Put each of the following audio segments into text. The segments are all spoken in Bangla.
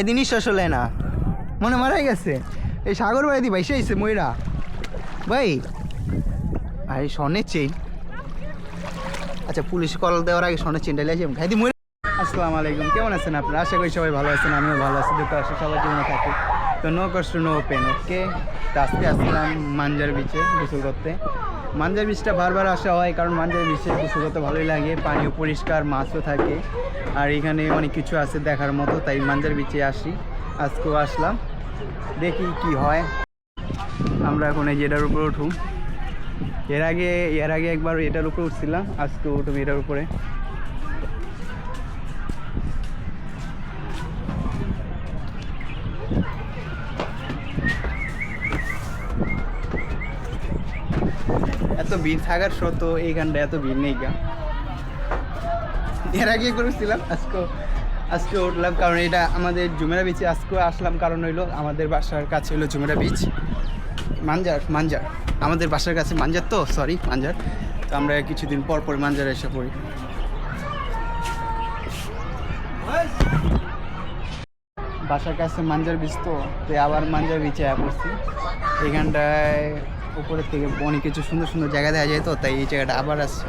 এদিন নিঃশ্বাস হলে না। মনে মারা গেছে। এই সাগর বাড়ি ভাই সেই ময়রা ভাই ভাই স্বর্ণের চেইন আচ্ছা পুলিশ কল দেওয়ার আগে স্বর্ণের চেনটা লিয়ে ভাই ময়রা আসসালামু আলাইকুম। কেমন আছেন আপনারা? আশা করি সবাই ভালো আছেন, আমিও ভালো আছি। দুঃখ আসে, সবার জীবনে থাকি। তো নো কষ্ট নো পেন ওকে তো আজকে আসলাম মাঞ্জার বিচে গোসল করতে। মাঞ্জার বিচটা বারবার আসা হয়, কারণ মাঞ্জার বিচে করতে ভালোই লাগে, পানিও পরিষ্কার, মাছও থাকে, আর এখানে অনেক কিছু আছে দেখার মতো, তাই মাঞ্জার বিচে আসি, আজকেও আসলাম, দেখি কি হয়। আমরা এখন এই যেটার উপরে উঠুম। এর আগে এর আগে একবার এটার উপরে উঠছিলাম আজকে উঠুম এটার উপরে। এত ভিড় থাকার সত্ত্বেও এইখানটা এত ভিড় নেই গা। এর আগে করেছিলাম, আজকে আজকে উঠলাম, কারণ এটা আমাদের জুমেরা বিচে আজকে আসলাম, কারণ হইল আমাদের বাসার কাছে হলো জুমেরা বিচ মাঞ্জার মাঞ্জার। আমাদের বাসার কাছে মাঞ্জার তো সরি মাঞ্জার। তো আমরা কিছুদিন পর পর মাঞ্জার এসে পড়ি। বাসার কাছে মাঞ্জার বীজ তো তাই আবার মাঞ্জার বিচে পড়ছি। এখানটায় উপরের থেকে অনেক কিছু সুন্দর সুন্দর জায়গা দেখা যায় তো, তাই এই জায়গাটা আবার আসছে।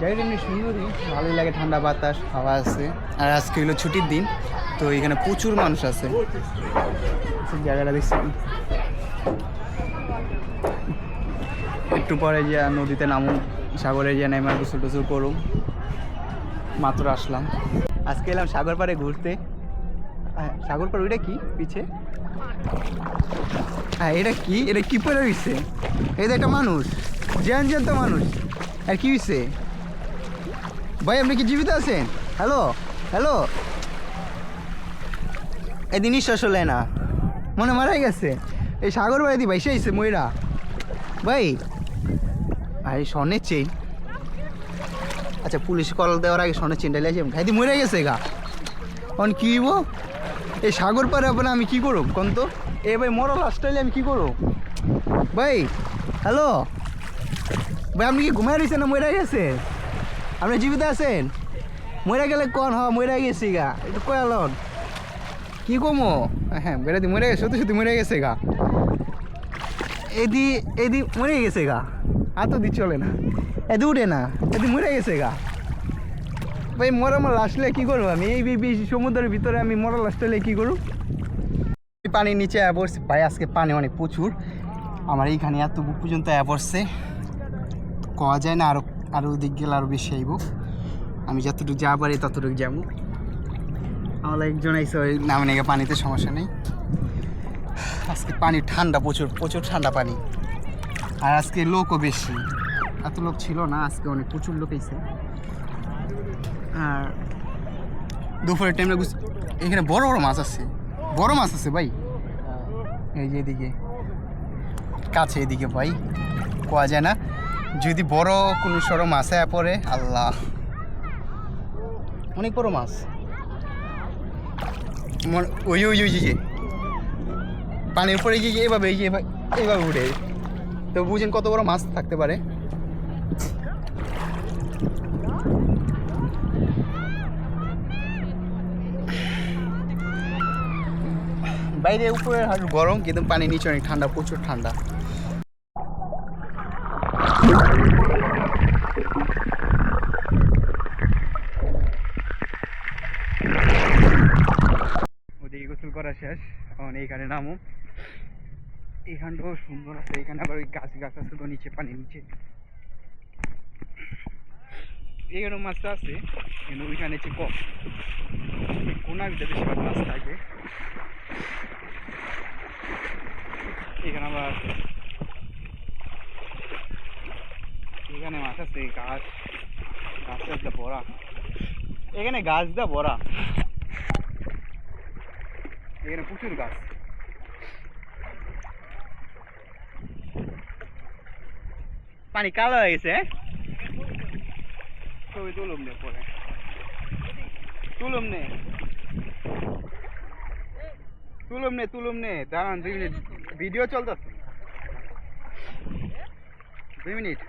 জায়গাটা এমনি সুন্দরই, ভালোই লাগে ঠান্ডা বাতাস, হাওয়া আছে। আর আজকে হলো ছুটির দিন, তো এখানে প্রচুর মানুষ আছে। জায়গাটা দেখছি। একটু পরে যে নদীতে নামুন সাগরে যে নেমে গোসল টোসল করুম মাত্র আসলাম। আজকে এলাম সাগর পাড়ে ঘুরতে। সাগর পাড় ওইটা কি? পিছে? হ্যাঁ এটা কি? এটা কি পরে হইছে? এটা একটা মানুষ। জ্যান জ্যান্ত মানুষ। আর কি হইছে? ভাই, আপনি কি জীবিত আছেন? হ্যালো? হ্যালো? এদিন নিঃশ্বাস হলে না। মনে মারা গেছে। এই সাগর বাড়ি ভাই সেই ময়রা ভাই ভাই স্বর্ণের চেইন আচ্ছা পুলিশ কল দেওয়ার আগে স্বর্ণের চেনটা লিয়ে ভাই দি মরে গেছে গা। অন কি এই সাগর পারে আপনার আমি কি করব, কোন তো? এ ভাই মরল লাস্টাইলে আমি কি করব? ভাই, হ্যালো? ভাই, আপনি কি ঘুমাই রয়েছেন না মরে গেছে? আপনি জীবিত আছেন? মরে গেলে কন? হ মরে গেছি গা। একটু কয়ালন কি কমো? হ্যাঁ বেড়াদি মরে গেছে, সত্যি সত্যি মরে গেছে গা। এদি এদি মরে গেছে গা। তো দি চলে না। এদি উঠে না এদি মরে গেছে গা। ভাই, মরা আমার লাস্টলে কি করব আমি? এই সমুদ্রের ভিতরে আমি মরা লাস্টলে কি করব? পানির নিচে পড়ছে। ভাই, আজকে পানি অনেক প্রচুর। আমার এইখানে এত বুক পর্যন্ত পড়ছে। কওয়া যায় না, আরও আরও দিক গেলে আরও বেশি আইব। আমি যতটুকু যা পারি ততটুকু যাব। আমার একজন আইসে ওই নামে নেগে পানিতে সমস্যা নেই। আজকে পানি ঠান্ডা প্রচুর প্রচুর ঠান্ডা পানি। আর আজকে লোকও বেশি। এত লোক ছিল না, আজকে অনেক প্রচুর লোক এসে আর দুপুরের টাইমে এখানে বড় বড় মাছ আছে। বড় মাছ আছে ভাই। এই যে এদিকে। কাছে এদিকে ভাই। কোয়া যায় না। যদি বড় কোনো সড়ো মাছ পড়ে, আল্লাহ। অনেক বড় মাছ। ওই ওই ওই যে। পানির উপরে গিয়ে এইভাবে এই যে এইভাবে উঠে তো বুঝেন কত বড় মাছ থাকতে পারে। বাইরে উপরে গরম, কিন্তু পানি নিচে অনেক ঠান্ডা, প্রচুর ঠান্ডা। ওদিকে গোসল করা শেষ, এখন এইখানে নামো। এইখানটাও সুন্দর আছে এখানে আবার ওই গাছ গাছ আছে, তো নিচে পানি নিচে। এখানে মাছটা আছে, কিন্তু ওইখানে হচ্ছে কম। কোনার বেশিরভাগ মাছ থাকে। এখানে আবার এখানে মাছ আছে গাছ গাছ টাছ ভরা এখানে গাছ দা ভরা এখানে প্রচুর গাছ। পানি কালো হয়ে গেছে হ্যাঁ? ছবি তুলুম নে পরে। তুলুম নে। তুলুম নে তুলুম নে। দাঁড়ান, দুই মিনিট। ভিডিও চলতেছে। দুই মিনিট।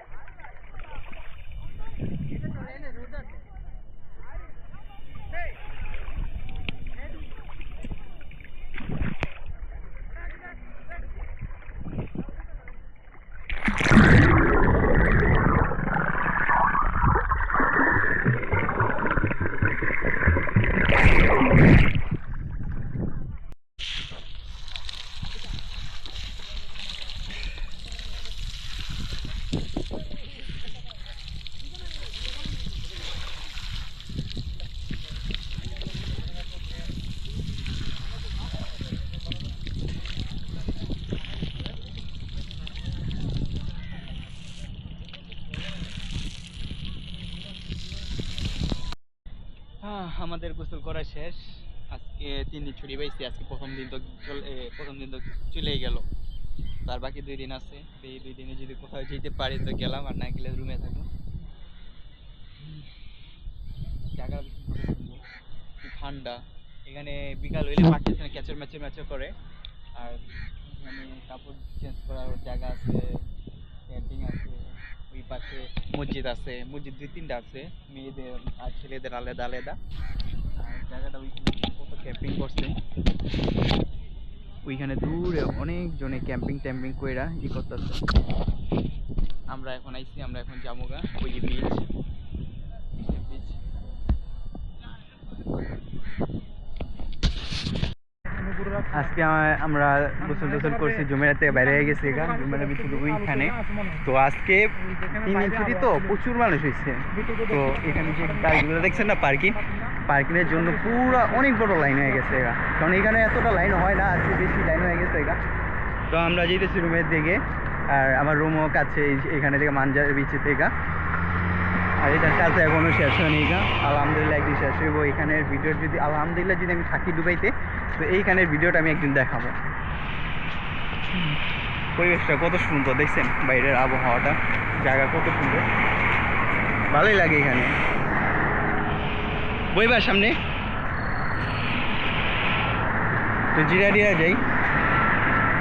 আমাদের গোসল করা শেষ। আজকে তিন দিন ছুটি পাইছি, আজকে প্রথম দিন তো প্রথম দিন তো চলেই গেল। তার বাকি দুই দিন আছে, এই দুই দিনে যদি কোথাও যেতে পারি তো গেলাম, আর না গেলে রুমে থাকব। জায়গা ঠান্ডা। এখানে বিকাল হইলে এখানে ক্যাচর ম্যাচর ম্যাচর করে। আর এখানে কাপড় চেঞ্জ করার জায়গা আছে। পাশে মসজিদ আছে, মসজিদ দুই তিনটা আছে, মেয়েদের আর ছেলেদের আলাদা আলাদা। আর জায়গাটা ওইখানে কত ক্যাম্পিং করছে। ওইখানে দূরে অনেক জনে ক্যাম্পিং ট্যাম্পিং কইরা ই করতেছে। আমরা এখন আইছি, আমরা এখন যাব গা ওই বিচ আজকে আমরা গোসল টোসল করছি, জুমেরা থেকে বাইরে গেছি এখানে, জুমেরা বিচ শুধু ওইখানে। তো আজকে তিন ছুটি তো, প্রচুর মানুষ হয়েছে। তো এখানে যে গাড়িগুলো দেখছেন না, পার্কিং? পার্কিংয়ের জন্য পুরো অনেক বড় লাইন হয়ে গেছে এগা কারণ এখানে এতটা লাইন হয় না, আজকে বেশি লাইন হয়ে গেছে এগা তো আমরা যেতেছি রুমের দিকে, আর আমার রুমও কাছে এখানে থেকে মানজার বিচে থেকে আর এটার কাছে এখনও শেষ হয়নি গা। আলহামদুলিল্লাহ একদিন শেষ হইব। এখানের ভিডিও যদি আলহামদুলিল্লাহ যদি আমি থাকি দুবাইতে তো এইখানের ভিডিওটা আমি একদিন দেখাবো। পরিবেশটা কত সুন্দর, দেখছেন? বাইরের আবহাওয়াটা, জায়গা কত সুন্দর। ভালোই লাগে এখানে। বইবার সামনে? তো জিরা ডিরা যাই।